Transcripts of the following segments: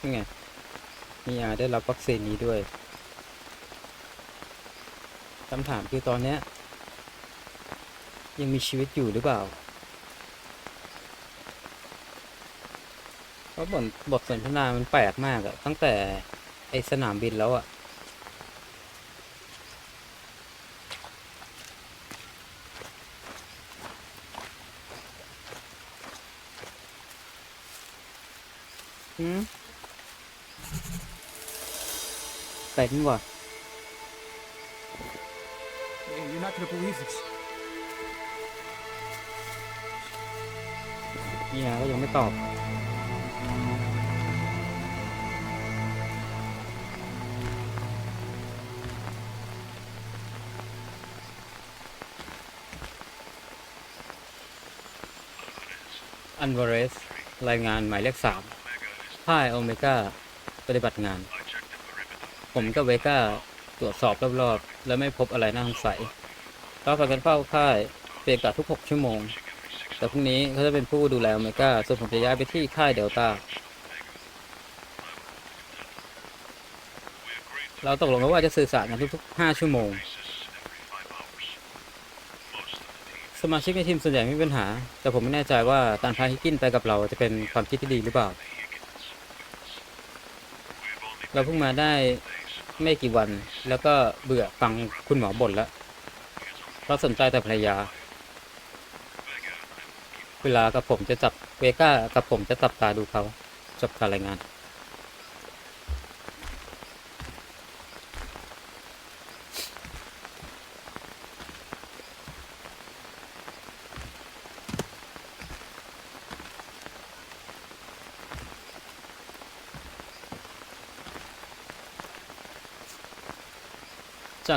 นี่ไงมีอาได้รับวัคซีนนี้ด้วยคำถามคือตอนเนี้ย ยังมีชีวิตอยู่หรือเปล่าเพราะบทบทสนทนามันแปลกมากอะตั้งแต่ไอสนามบินแล้วอะหืม เป็นว่ะ You're not gonna believe this. นี่ฮะก็ยังไม่ตอบ อันวาเรส รายงานหมายเลขสามค่ายโอเมก้า ปฏิบัติงาน ผมกับเวก้าตรวจสอบรอบๆ และไม่พบอะไรน่าสงสัยเราพากันเฝ้าค่ายเปลี่ยนกะทุก 6 ชั่วโมง แต่พรุ่งนี้เขาจะเป็นผู้ดูแลโอเมก้า ส่วนผมจะย้ายไปที่ค่ายเดลต้า เราตกลงกันว่าจะสื่อสารกันทุกๆ 5 ชั่วโมง สมาชิกในทีมส่วนใหญ่ไม่มีปัญหา แต่ผมไม่แน่ใจว่าการพาฮิกกินไปกับเราจะเป็นความคิดที่ดีหรือเปล่า เราเพิ่งมาได้ไม่กี่วัน แล้วก็เบื่อฟังคุณหมอบ่นแล้วเพราะสนใจแต่ภรรยา เวลากับผมจะจับเวก้ากับผมจะจับตาดูเขาจบการรายงาน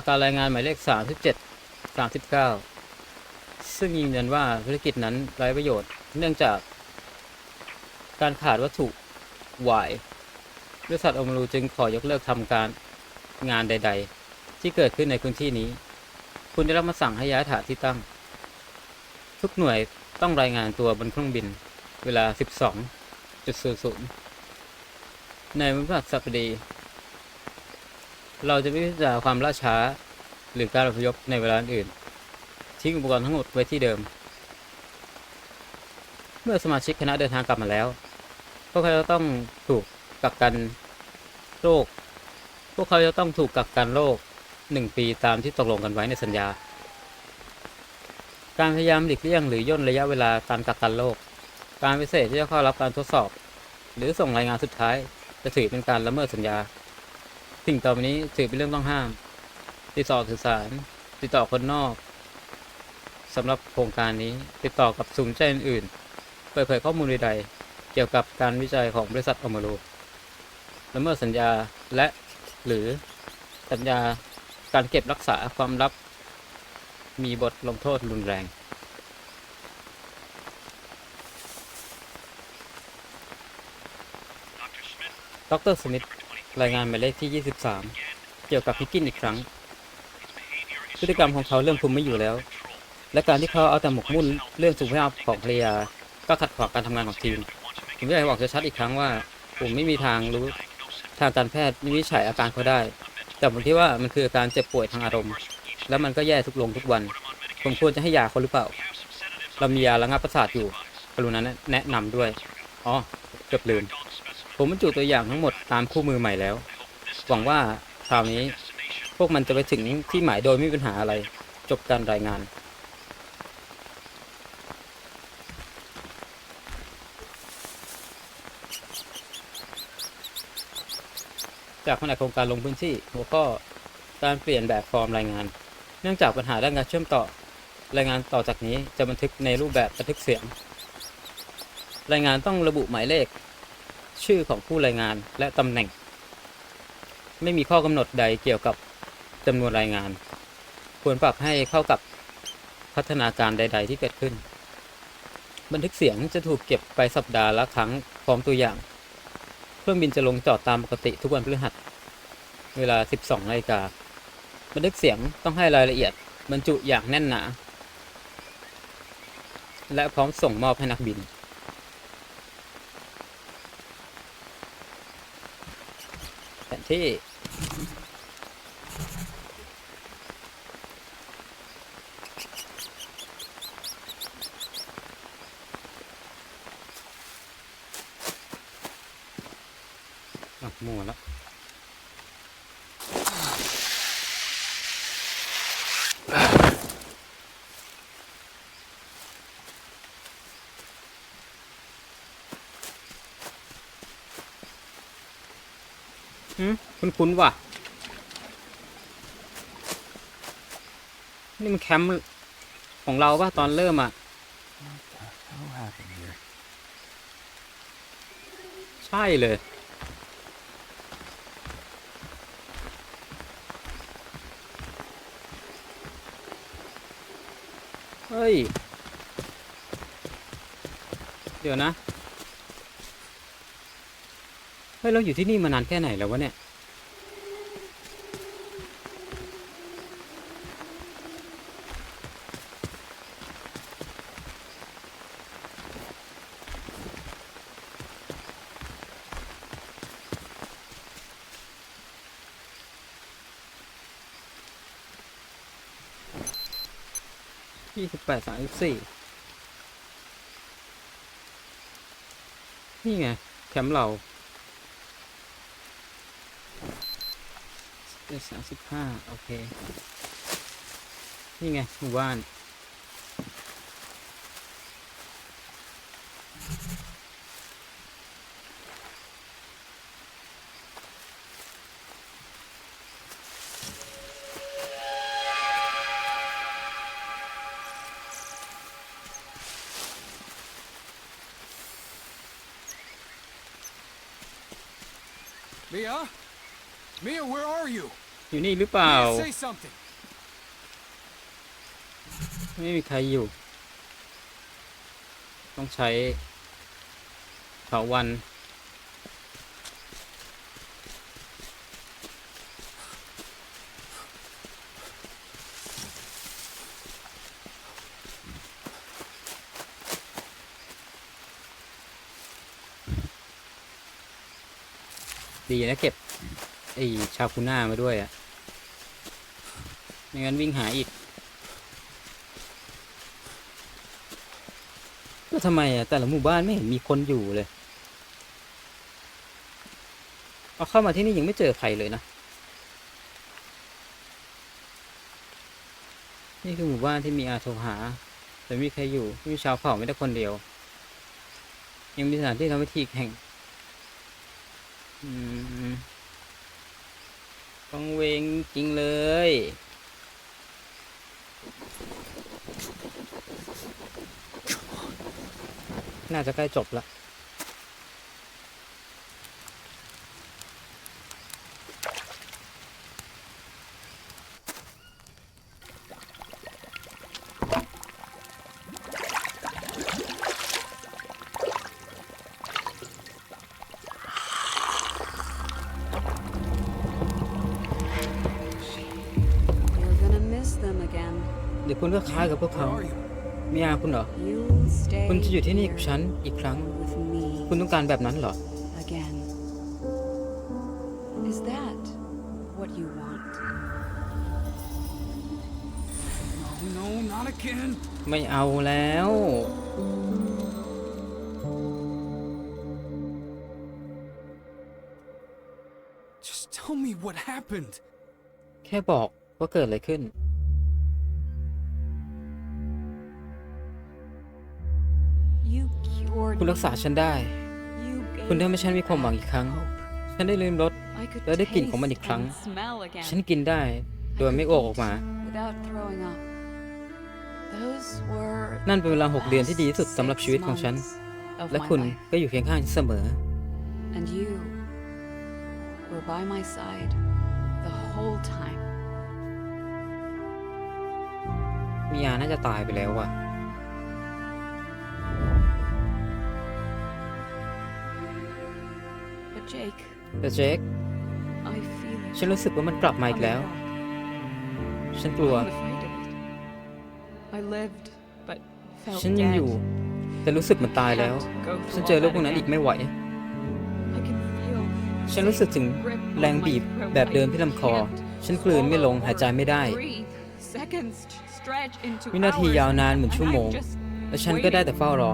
จากการรายงานหมายเลข 37 39 ซึ่งยืนยันว่าธุรกิจนั้นไร้ประโยชน์ เนื่องจาก การขาดวัตถุวายบริษัทอมรูจึงขอยกเลิกทำการงานใด ๆ ที่เกิดขึ้นในพื้นที่นี้ คุณได้รับมาสั่งให้ย้ายฐานที่ตั้ง ทุกหน่วยต้องรายงานตัวบนเครื่องบิน เวลา 12.00 ในวันพฤหัสบดี เราจะไม่พิจารณาความล่าช้า หรือการอพยพในเวลาอื่น ทิ้งอุปกรณ์ทั้งหมดไว้ที่เดิม เมื่อสมาชิกคณะเดินทางกลับมาแล้ว พวกเขาจะต้องถูกกักกันโรค พวกเขาจะต้องถูกกักกันโรคหนึ่งปีตามที่ตกลงกันไว้ในสัญญา การพยายามหลีกเลี่ยงหรือย่นระยะเวลาการกักกันโรค การพิเศษที่จะเข้ารับการทดสอบ หรือส่งรายงานสุดท้ายจะถือเป็นการละเมิดสัญญา สิ่งต่อไปนี้ถือเป็นเรื่องต้องห้าม ติดต่อสื่อสาร ติดต่อคนนอกสำหรับโครงการนี้ติดต่อกับศูนย์ใจอื่นๆเปิดเผยข้อมูลใดๆเกี่ยวกับการวิจัยของบริษัทอมรูละเมิดสัญญาและหรือสัญญาการเก็บรักษาความลับ มีบทลงโทษรุนแรง ดรสมิธ รายงานหมายเลขที่ 23 เกี่ยวกับพิกกินอีกครั้ง พฤติกรรมของเขาเริ่มคุมไม่อยู่แล้ว และการที่เขาเอาแต่หมกมุ่นเรื่องสุขภาพของภรรยา ก็ขัดขวางการทำงานของทีม ผมอยากจะบอกชัดๆอีกครั้งว่า ผมไม่มีทางรู้ทางการแพทย์วิจัยอาการเขาได้ แต่ผมคิดว่ามันคืออาการเจ็บป่วยทางอารมณ์ แล้วมันก็แย่ทุกลงทุกวัน ผมควรจะให้ยาเขาหรือเปล่า เรามียาระงับประสาทอยู่กรุณาแนะนำด้วย อ๋อ เกือบลืม ผมบรรจุตัวอย่างทั้งหมดตามคู่มือใหม่แล้ว หวังว่าคราวนี้พวกมันจะไปถึงที่หมายโดยไม่มีปัญหาอะไร จบการรายงานจากแผนกโครงการลงพื้นที่หัวข้อการเปลี่ยนแบบฟอร์มรายงาน เนื่องจากปัญหาด้านการเชื่อมต่อ รายงานต่อจากนี้จะบันทึกในรูปแบบบันทึกเสียง รายงานต้องระบุหมายเลข ชื่อของผู้รายงานและตำแหน่ง ไม่มีข้อกำหนดใดเกี่ยวกับจำนวนรายงาน ควรปรับให้เข้ากับพัฒนาการใด ๆ ที่เกิดขึ้น บันทึกเสียงจะถูกเก็บไปสัปดาห์ละครั้งพร้อมตัวอย่าง เครื่องบินจะลงจอดตามปกติทุกวันพฤหัส เวลา 12นาฬิกาบันทึกเสียงต้องให้รายละเอียดบรรจุอย่างแน่นหนา และพร้อมส่งมอบให้นักบิน ที่อะมั่วแล้ว หืม คุ้นๆว่ะ นี่มันแคมป์ของเราป่ะ ตอนเริ่มอะ What happened here? ใช่เลย เฮ้ย เดี๋ยวนะ เฮ้ย เราอยู่ที่นี่มานานแค่ไหนแล้ววะเนี่ย ปดสามสิบสี่นี่ไง แคมป์เราสามสิบห้าโอเค นี่ไง หมู่บ้าน Mia, where are you? อยู่นี่หรือเปล่า Mia, say something. ไม่มีใครอยู่ ต้องใช้เถาวัน ดีนะเก็บ ไอ้ชาคูน่ามาด้วยอะ่ะไม่งั้นวิ่งหาอีก แล้วทำไมอะ แต่ละหมู่บ้านไม่เห็นมีคนอยู่เลยเอาเข้ามาที่นี่ยังไม่เจอใครเลยนะ นี่คือหมู่บ้านที่มีอาโทรหา แต่ไม่มีใครอยู่มีชาวเผ่าไม่ได้คนเดียว ยังมีสถานที่ทำพิธีแห่ง อืม ต้องเวงจริงเลย น่าจะใกล้จบละ ก็คล้ายกับพวก Where เขา are you? เมียคุณเหรอ You'll stay คุณจะอยู่ที่นี่กับ here ฉันอีกครั้ง with me คุณต้องการแบบนั้นเหรอ again. Is that what you want? No, no, not again. ไม่เอาแล้ว Just tell me what happened. แค่บอกว่าเกิดอะไรขึ้น คุณรักษาฉันได้ me. You คุณ gave ทำให้ฉันมีความหวังอีกครั้ง ฉันได้ลืมรส I could แล้วได้กลิ่น taste ของมันอีกครั้ง and smell again ฉันกินได้โดยไม่อ้วกออกมา without throwing up. Those were นั่นเป็นเวลาหกเดือนที่ดีที่สุดสำหรับชีวิตของฉัน of และ my คุณ life. ก็อยู่เคียงข้างฉันเสมอ And you were by my side the whole time. มียาน่าจะตายไปแล้วว่ะ Jake, แต่เจค I feel it. ฉันรู้สึกว่ามันกลับมาอีกแล้ว coming back. ฉันกลัว I'm afraid of it. I lived, but felt ฉันยัง dead. อยู่ แต่รู้สึกมันตายแล้ว Can't go through ฉันเจอ all โลกพวก that นั้นอีก again. ไม่ไหว I can feel ฉันรู้สึกถึง grip แรงบีบแบบเดิมที่ลำคอฉันกลืนไม่ลงหายใจไม่ได้วินาทียาวนานเหมือนชั่วโมงและฉันก็ได้แต่เฝ้ารอ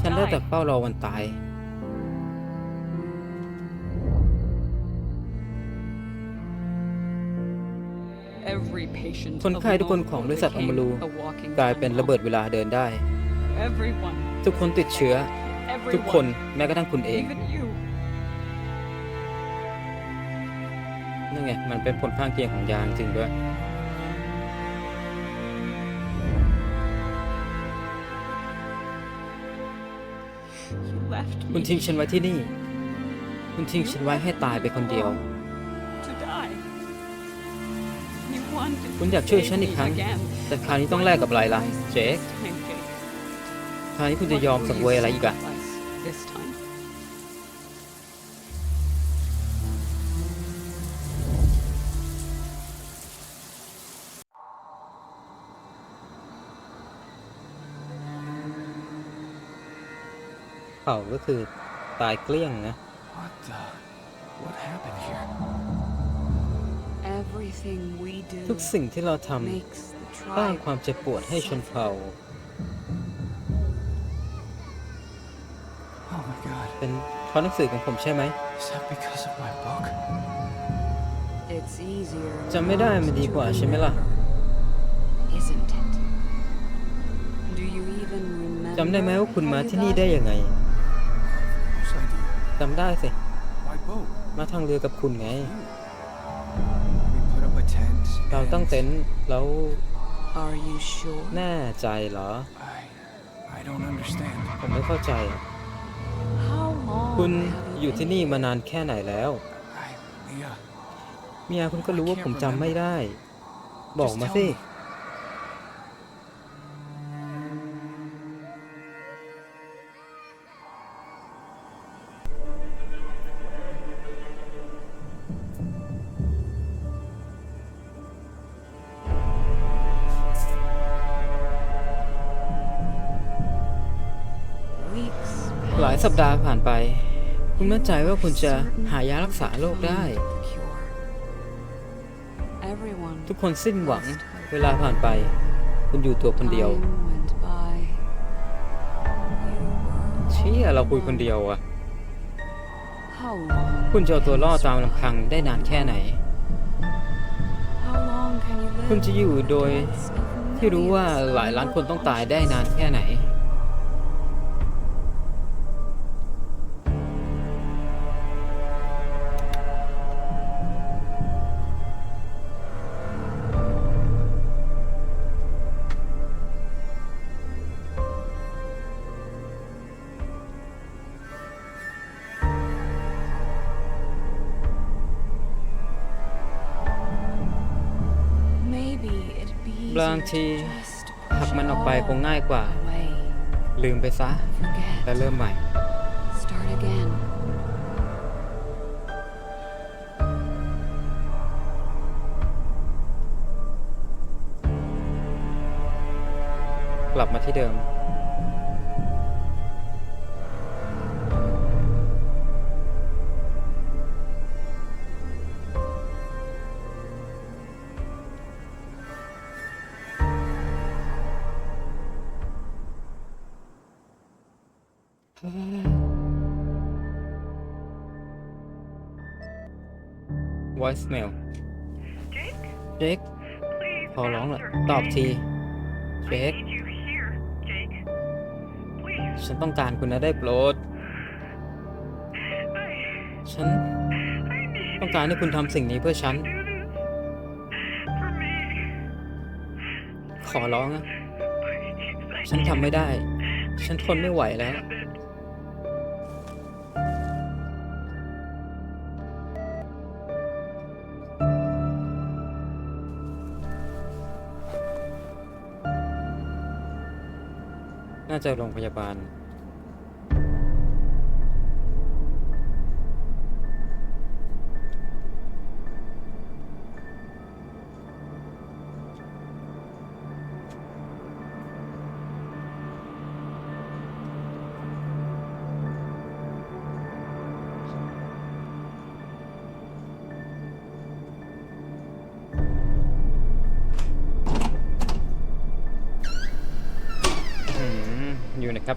ฉันได้แต่เฝ้ารอวันตาย คนไข้ทุกคนของบริษัทอมรูกลายเป็นระเบิดเวลาเดินได้ ทุกคนติดเชื้อ ทุกคนแม้กระทั่งคุณเองนั่นไง มันเป็นผลข้างเคียงของยาจริงด้วยคุณทิ้งฉันไว้ที่นี่ คุณทิ้งฉันไว้ให้ตายไปคนเดียว คุณอยากช่วยฉันอีกครั้ง แต่คราวนี้ต้องแลกกับอะไรล่ะ เจคคราวนี้คุณจะยอมสังเวยอะไรอีกอะเผาก็คือตายเกลี้ยงนะ What the? What happened here? Everything we do ทุกสิ่งที่เราท makes the ำสร้าง tribe ความเจ็บปวดให้ชนเผ่า Oh my god. เป็นเพราะหนังสือของผมใช่ไหม Is that because of my book? It's easier จำไม่ได้มันดีกว่าใช่ไหมล่ะ isn't it Do you even remember จำได้ไหมว่าคุณมา how you ที่นี่ got ได้ here? ยังไง Yes, I do. จำได้สิ My boat. มาทางเรือกับคุณไง เราตั้ง and เต็นท์แล้ว Are you sure แน่ใจเหรอ I, I don't understand. ผมไม่เข้าใจ How long คุณ have อยู่ been ที่นี่มานานแค่ไหนแล้ว I, Mia, เมียคุณก็รู้ว่าผมจำไม่ได้ บอกมาสิ weeks หลายสัปดาห์ผ่านไป คุณมั่นใจว่าคุณจะหายารักษาโรคได้ ทุกคนสิ้นหวัง เวลาผ่านไป คุณอยู่ตัวคนเดียว เชี่ยเราคุยคนเดียวอะคุณจะเอาตัวรอดตามลำพังได้นานแค่ไหน คุณจะอยู่โดยที่รู้ว่าหลายล้านคนต้องตายได้นานแค่ไหน บางทีหักมันออกไปคงง่ายกว่า ลืมไปซะ และเริ่มใหม่ กลับมาที่เดิม voicemail Jake? เจค Please ขอร้องละ answer. ตอบทีเจ I ค need you here, Jake. Please. ฉันต้องการคุณนะได้โปรด I, ฉัน I need ต้องการให้คุณทำสิ่งนี้เพื่อฉัน you to do this for me. ขอร้องนะ Please, I ฉันทำไม่ได้ ฉันทนไม่ไหวแล้ว น่าจะโรงพยาบาล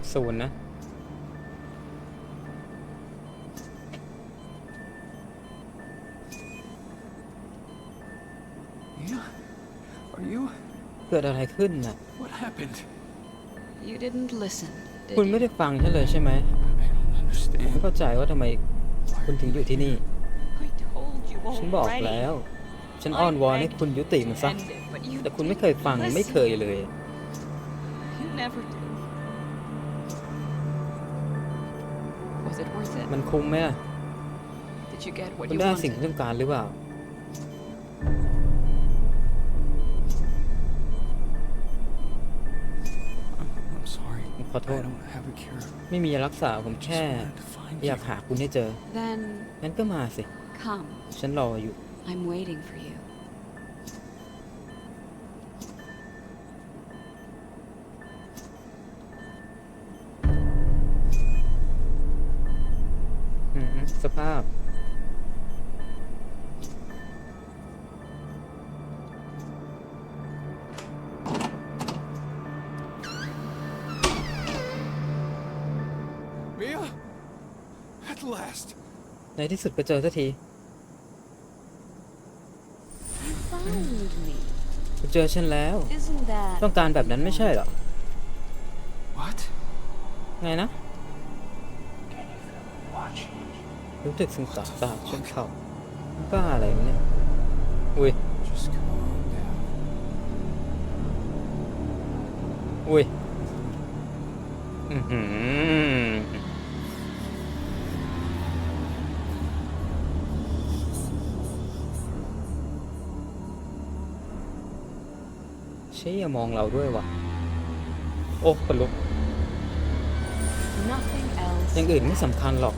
ปซูลนะ Mia? Are you? เกิดอะไรขึ้นน่ะ What happened? You didn't listen, did คุณไม่ you? ได้ฟังฉันเลยใช่ไหม I don't ไม่ understand. เข้าใจว่าทำไมคุณถึงอยู่ที่นี่ I told you ฉันบอก already. แล้ว ฉันอ้อนวอนให้คุณยุติมันซะ End it, but you แต่คุณไม่เคย didn't ฟัง ไม่เคย listen. เลย You never did. Was it worth it? มันคุ้มไหมอะ Did you get what คุณ you ได้สิ่งที่ wanted? ต้องการหรือเปล่า I'm sorry. ผมขอโท I ษ don't have a cure. ไม่มียารักษาผม Just แค่ wanted to find อยาก you. หาคุณให้เจอ Then งั้นก็มาสิ come. ฉันรออยู่ I'm waiting for you. ในที่สุดก็เจอสักที You found me. คุณเจอฉันแล้ว Isn't that ต้องการแบบนั้นไม่ใช่เหรอ What? ไงนะ รู้สึกสึงสาสาบช่วงเข่าบ้าอะไรวะเนี่ยอุ้ย Just calm down. อุ้ย อือหือ ชี่ยมองเราด้วยว่ะ โอ้คนลุก nothing else? อย่างอื่นไม่สำคัญหรอก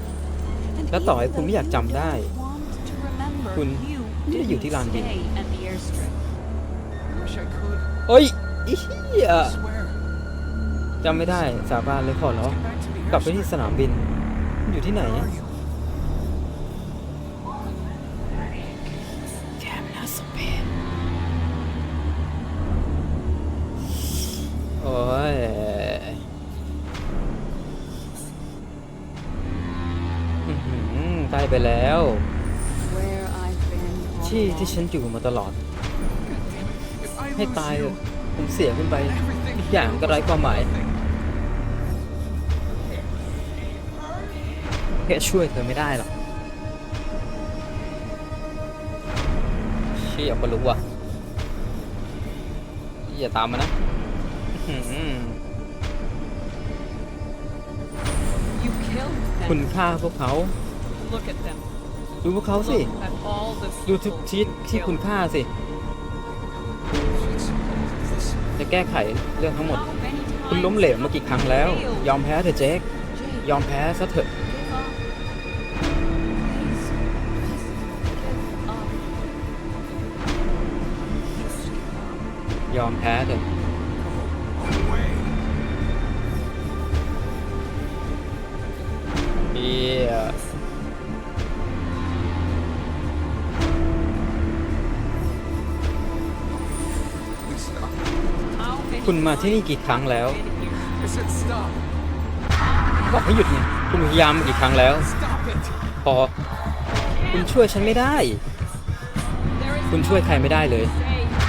And แล้วต่อให้ even คุณไม่อยาก though จำได้ you don't want to remember, คุณ you ไม่ได้อยู่ที่ลานบิน stay at the airstrip. I wish I could. เอ้ยอีเหี้ย I swear. จำไม่ได้สาบานเลยขอร้อง Get back to the กลับไปที่ airstrip. สนามบิน อยู่ที่ไหน ไปแล้ว Where I've been all ที่ที่ along. ฉันอยู่มาตลอด If I ให้ lose ตายเถ you, อะผมเสียขึ้นไป everything ทุกอย่างก็ไร้ความหมาย nothing. แค่ช่วยเธอไม่ได้หรอกเชี่ยก็รู้ว่ะอย่าตามมานะอื้อหือ You killed them. คุณฆ่าพวกเขา Look at them. ดูพวกเขาสิ Look at all the ดูทุก people ชีวิต you ที่คุณ killed. ฆ่าสิ Fix this. จะแก้ไขเรื่องทั้งหมด How many คุณล้ม times เหลวมากี่ครั้งแล้ว failed? ยอมแพ้เถอะเจค Jake, ยอมแพ้ซะเถอะ give up. Please, just give up. Just give up. ยอมแพ้เถอะ Away. เอีย คุณมาที่นี่กี่ครั้งแล้วบอกให้หยุดไงคุณพยายามกี่ครั้งแล้ว พอ คุณช่วยฉันไม่ได้ คุณช่วยใครไม่ได้เลย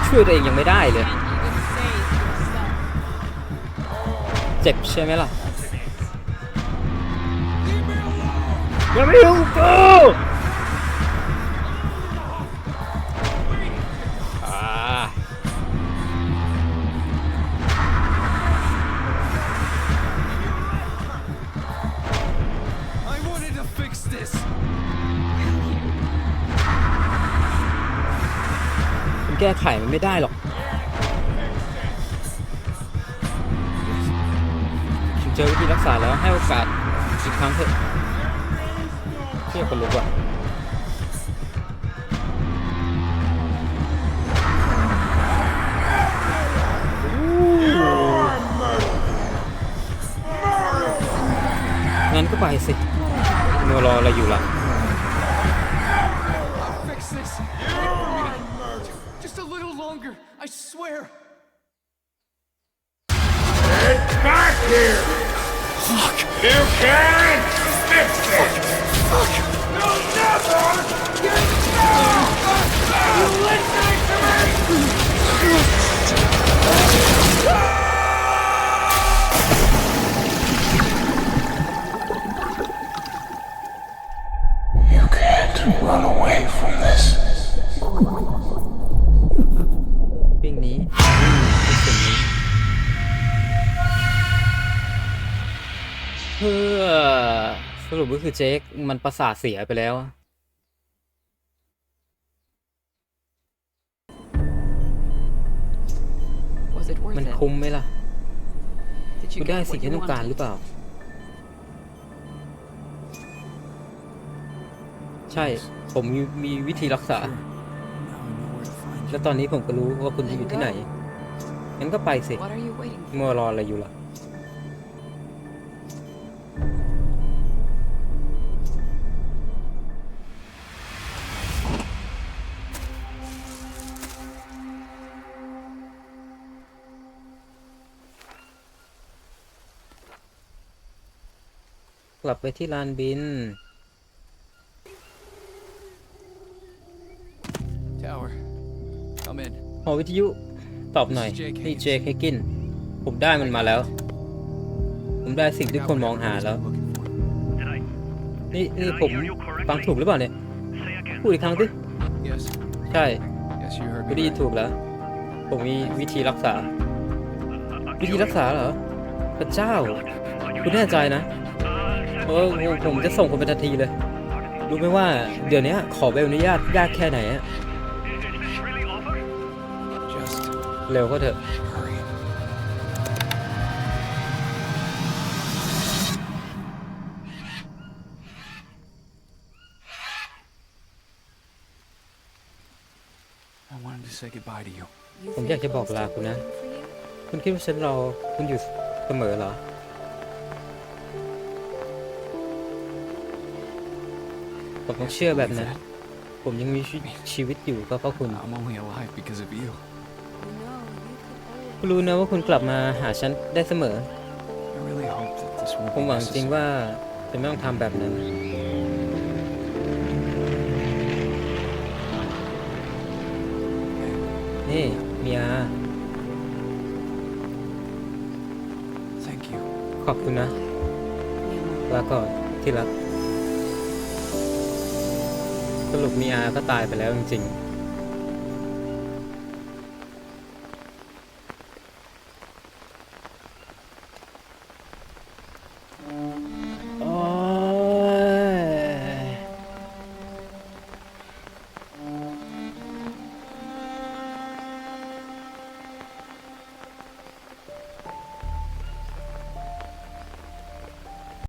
ช่วยตัวเองยังไม่ได้เลย เจ็บใช่ไหมล่ะยังไม่รู้กู แก้ไขมันไม่ได้หรอกเจอวิธีรักษาแล้วให้โอกาสอีกครั้งเถอะเชื่อคนลุกว่ะงั้นก็ไปสิมัวรออะไรอยู่ล่ะ run away from this. วิ่งหนี้วิ่งหนีสิ่งนี้เพื่อสรุปก็คือเจคมันประสาทเสียไปแล้ว Was it worth มัน it? คุ้มไหมล่ะ Did คุ you ณได้ get สิ่ง what ที่ you ต้องการ wanted? หรือเปล่า ช่ ผมมีมีวิธีรักษา Now I know where to find you. และตอนนี้ผมก็รู้ว่าคุณจะอยู่ที่ไหน งั้นก็ไปสิ What are you waiting for? มัวรออะไรอยู่ล่ะ กลับไปที่ลานบิน อวิทยุ ตอบหน่อยนี่เจคเฮกิน ผมได้มันมาแล้ว ผมได้สิ่งที่คนมองหาแล้ว Looking for. Did I นี่นี่ did I ผม hear you correctly? ฟังถูกหรือเปล่าเนี่ย Say again. พูดอีกครั้งสิ Yes, ใช่ yes, you heard ไม่ me. ได้ยิน right. ถูกแล้ว ผมมีวิธีรักษา วิธีรักษาเหรอ พระเจ้า คุณแน่ใจนะเออผมผมจะส่งคนไปทันทีเลย รู้ไหมว่าเดี๋ยวนี้ขอใบอนุญาตยากแค่ไหนอะ เร็วก็เถอะ hurry. I wanted to say goodbye to you. You ผม think อยากจะบอก I'm ลา still คุณนะ waiting for you? คุณคิดว่าฉันรอคุณอยู่เสมอเหรอ ผมต้องเชื่อแบบนั้น ผมยังมีชีชีวิตอยู่ก็เพราะคุณ I'm only alive because of you. คุณรู้นะว่าคุณกลับมาหาฉันได้เสมอ I really hope that this won't ผม be หวังจริง necessary. ว่าจะไม่ต้องทำแบบนั้น นี่เมีย Thank you. ขอบคุณนะ Yeah. ลาก่อนที่รัก สรุปมีอาก็ตายไปแล้วจริงๆ